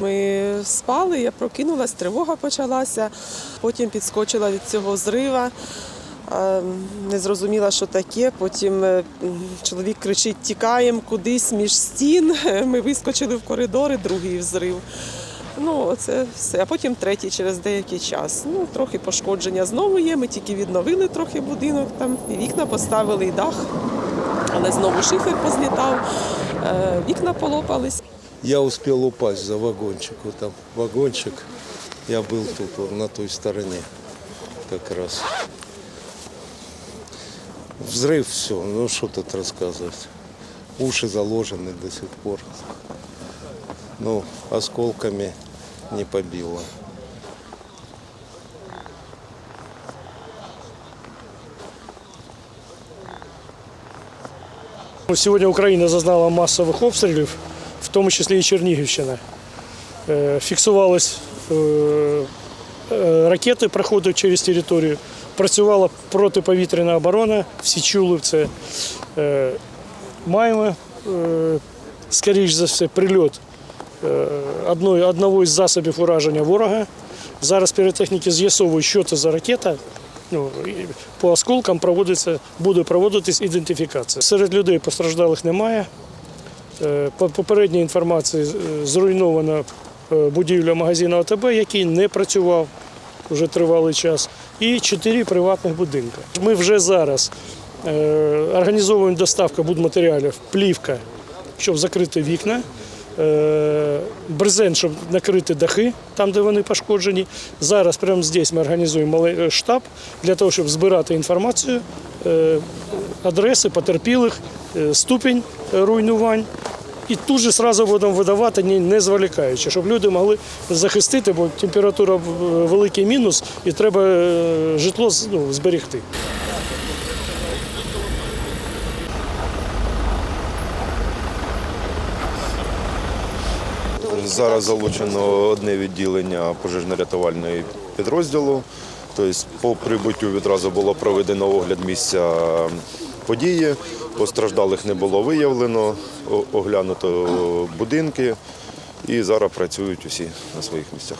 Ми спали, я прокинулась, тривога почалася, потім підскочила від цього зрива, не зрозуміла, що таке. Потім е, чоловік кричить Тікаємо кудись між стін. Ми вискочили в коридори, другий взрив. Ну, це все. А потім третій через деякий час. Ну, трохи пошкодження знову є. Ми тільки відновили трохи будинок, там і вікна поставили, і дах, але знову шифер позлітав, е, вікна полопались. Я успел упасть за вагончик. Вот там вагончик. Я был тут, вот на той стороне как раз. Взрыв, все. Ну что тут рассказывать. Уши заложены до сих пор. Ну, осколками не побило. Сьогодні Україна зазнала масових обстрілів, в тому числі і Чернігівщина. Е, Фіксувались е, е, ракети, проходять через територію. Працювала протиповітряна оборона, всі чули це. Маємо, скоріш за все, прильот одного із засобів ураження ворога. Зараз піротехніки з'ясовують, що це за ракета. Ну, по осколкам проводиться, буде проводитись ідентифікація. Серед людей постраждалих немає. Е, По попередній інформації е, зруйнована е, будівля магазину АТБ, який не працював вже тривалий час, і чотири приватних будинки. Ми вже зараз е, організовуємо доставку будматеріалів, плівка, щоб закрити вікна. Е, Брезент, щоб накрити дахи там, де вони пошкоджені. Зараз прямо здесь ми організуємо е, штаб для того, щоб збирати інформацію, е, адреси потерпілих, ступінь руйнувань. І тут же одразу будемо видавати, не зволікаючи, щоб люди могли захистити, бо температура великий мінус, і треба житло ну, зберегти. Зараз залучено одне відділення пожежно-рятувальної підрозділу. Тобто, по прибуттю відразу було проведено огляд місця події. Постраждалих не було виявлено, оглянуто будинки і зараз працюють усі на своїх місцях.